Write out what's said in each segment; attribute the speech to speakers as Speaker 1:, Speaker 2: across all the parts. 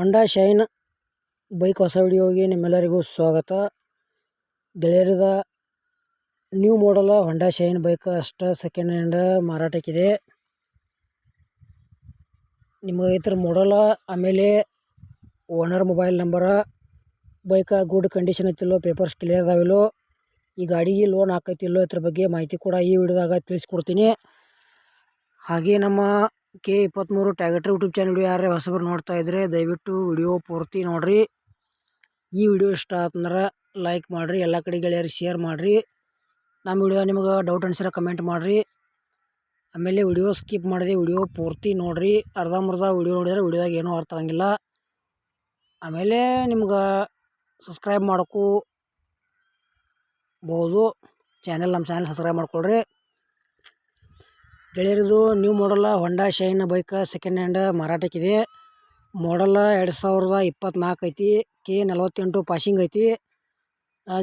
Speaker 1: ಹೊಂಡಾ Shine bike ಹೊಸ ವಿಡಿಯೋಗೆ ನಿಮ್ಮೆಲ್ಲರಿಗೂ ಸ್ವಾಗತ. ಗೆಳೆಯರದ new model Honda Shine bike ಅಷ್ಟ ಸೆಕೆಂಡ್ ಹ್ಯಾಂಡ್ ಮಾರಾಟಕ್ಕಿದೆ. ನಿಮಗೆ ಇದ್ರ ಮಾಡಲ ಆಮೇಲೆ owner mobile number bike good condition ಐತಿಲ್ಲೋ papers clear ಅದಾವಿಲ್ಲೋ, ಈ ಗಾಡಿಗೆ ಲೋನ್ ಹಾಕೈತಿಲ್ಲೋ ಇದ್ರ ಬಗ್ಗೆ ಮಾಹಿತಿ ಕೂಡ ಈ ವಿಡಿಯೋದಾಗ ತಿಳಿಸ್ಕೊಡ್ತೀನಿ. ಹಾಗೆ ನಮ್ಮ ಕೆ ಇಪ್ಪತ್ತ್ಮೂರು ಟ್ಯಾಗಟ್ರಿ ಯೂಟ್ಯೂಬ್ ಚಾನಲ್ ಯಾರೇ ಹೊಸಬರು ನೋಡ್ತಾ ಇದ್ರೆ ದಯವಿಟ್ಟು ವಿಡಿಯೋ ಪೂರ್ತಿ ನೋಡಿರಿ. ಈ ವಿಡಿಯೋ ಇಷ್ಟ ಆತಂದ್ರೆ ಲೈಕ್ ಮಾಡಿರಿ, ಎಲ್ಲ ಕಡೆ ಗೆಳೆಯರಿಗೆ ಶೇರ್ ಮಾಡಿರಿ. ನಮ್ಮ ವಿಡಿಯೋ ನಿಮಗೆ ಡೌಟ್ ಅನ್ಸಿರ ಕಮೆಂಟ್ ಮಾಡಿರಿ. ಆಮೇಲೆ ವಿಡಿಯೋ ಸ್ಕಿಪ್ ಮಾಡಿದೆ ವಿಡಿಯೋ ಪೂರ್ತಿ ನೋಡಿರಿ. ಅರ್ಧಂಬರ್ಧ ವಿಡಿಯೋ ನೋಡಿದ್ರೆ ವಿಡಿಯೋದಾಗ ಏನೂ ಅರ್ಥ ಆಗಂಗಿಲ್ಲ. ಆಮೇಲೆ ನಿಮ್ಗೆ ಸಬ್ಸ್ಕ್ರೈಬ್ ಮಾಡೋಕ್ಕೂ ಬೋದು. ಚಾನೆಲ್ ನಮ್ಮ ಚಾನೆಲ್ ಸಬ್ಸ್ಕ್ರೈಬ್ ಮಾಡ್ಕೊಳ್ರಿ. ಗೆಳೆಯರಿದು new model Honda Shine bike second hand ಮಾರಾಟಕ್ಕಿದೆ. Model ಎರಡು ಸಾವಿರದ ಇಪ್ಪತ್ತ್ನಾಲ್ಕು ಐತಿ ಕೆ ನಲವತ್ತೆಂಟು ಪಾಸಿಂಗ್ ಐತಿ.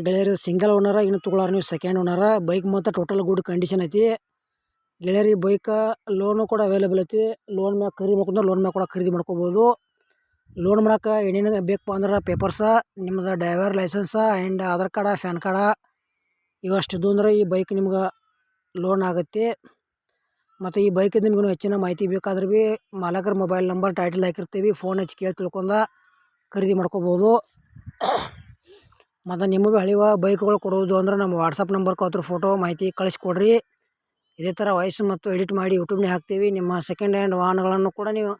Speaker 1: ಗೆಳೆಯರು ಸಿಂಗಲ್ ಓನರ ಇನ್ನು ತೊಗೊಳಾರ ನೀವು ಸೆಕೆಂಡ್ ಓನರ ಬೈಕ್ ಮತ್ತು ಟೋಟಲ್ ಗುಡ್ ಕಂಡೀಷನ್ ಐತಿ. ಗೆಳೆಯರಿ ಬೈಕ ಲೋನು ಕೂಡ ಅವೈಲೇಬಲ್ ಐತಿ. ಲೋನ್ ಮ್ಯಾಗ ಖರೀದಿ ಮಾಡ್ಕೊಂಡ್ರೆ ಲೋನ್ ಮ್ಯಾಗ ಕೂಡ ಖರೀದಿ ಮಾಡ್ಕೋಬೋದು. ಲೋನ್ ಮಾಡಕ್ಕೆ ಏನೇನು ಬೇಕಪ್ಪ ಅಂದ್ರೆ ಪೇಪರ್ಸ ನಿಮ್ಮದು driver licence and Aadhaar card PAN card ಇವಷ್ಟಿದ್ದು ಅಂದ್ರೆ ಈ ಬೈಕ್ ನಿಮ್ಗೆ ಲೋನ್ ಆಗುತ್ತೆ. ಮತ್ತು ಈ ಬೈಕಿಂದ ನಿಮಗೂ ಹೆಚ್ಚಿನ ಮಾಹಿತಿ ಬೇಕಾದ್ರೆ ಭೀ ಮಾಲಕರ ಮೊಬೈಲ್ ನಂಬರ್ ಟೈಟಲ್ ಹಾಕಿರ್ತೀವಿ. ಫೋನ್ ಹಚ್ಚಿ ಕೇಳಿ ತಿಳ್ಕೊಂಡ ಖರೀದಿ ಮಾಡ್ಕೋಬೋದು. ಮತ್ತು ನಿಮಗೆ ಹಳಿವ ಬೈಕ್ಗಳು ಕೊಡೋದು ಅಂದ್ರೆ ನಮ್ಮ ವಾಟ್ಸಪ್ ನಂಬರ್ಗೆ ಅದ್ರ ಫೋಟೋ ಮಾಹಿತಿ ಕಳಿಸ್ಕೊಡ್ರಿ. ಇದೇ ಥರ ವಾಯ್ಸ್ ಮತ್ತು ಎಡಿಟ್ ಮಾಡಿ ಯೂಟ್ಯೂಬ್ನೇ ಹಾಕ್ತೀವಿ. ನಿಮ್ಮ ಸೆಕೆಂಡ್ ಹ್ಯಾಂಡ್ ವಾಹನಗಳನ್ನು ಕೂಡ ನೀವು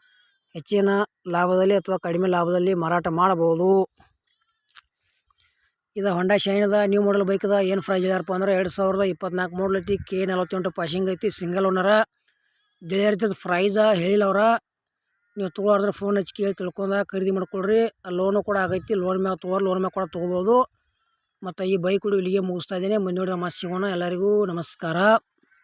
Speaker 1: ಹೆಚ್ಚಿನ ಲಾಭದಲ್ಲಿ ಅಥವಾ ಕಡಿಮೆ ಲಾಭದಲ್ಲಿ ಮಾರಾಟ ಮಾಡಬಹುದು ಇದು ಹೋಂಡಾ ಶೈನ್ ಅದ ನ್ಯೂ ಮಾಡಲ್ ಬೈಕದ ಏನು ಪ್ರೈಸ್ ಇದಾರಪ್ಪ ಅಂದ್ರೆ ಎರಡು ಸಾವಿರದ ಇಪ್ಪತ್ನಾಲ್ಕು ಮಾಡಲ್ ಐತಿ ಕೆ ನಲವತ್ತೆಂಟು ಪಾಸಿಂಗ್ ಐತಿ ಸಿಂಗಲ್ ಓನರ ಗೆಳೆಯರ್ತದ ಪ್ರೈಸ ಹೇಳಿಲ್ಲ ಅವ್ರ. ನೀವು ತೊಗೊಳಾರ್ದ್ರೆ ಫೋನ್ ಹಚ್ಚಿ ಕೇಳಿ ತಿಳ್ಕೊಂಡ, ಖರೀದಿ ಮಾಡ್ಕೊಳ್ರಿ. ಲೋನು ಕೂಡ ಆಗೈತಿ ಲೋನ್ ಮ್ಯಾಗ ತೊಗೊಳ್ ಲೋನ್ ಮ್ಯಾಗ ಕೂಡ ತೊಗೋಬೋದು. ಮತ್ತು ಈ ಬೈಕ್ ಇಲ್ಲಿಗೆ ಮುಗಿಸ್ತಾ ಇದ್ದೀನಿ. ಮುಂದಿನ ನಮ್ಮ ಸಿಗೋಣ. ಎಲ್ಲರಿಗೂ ನಮಸ್ಕಾರ.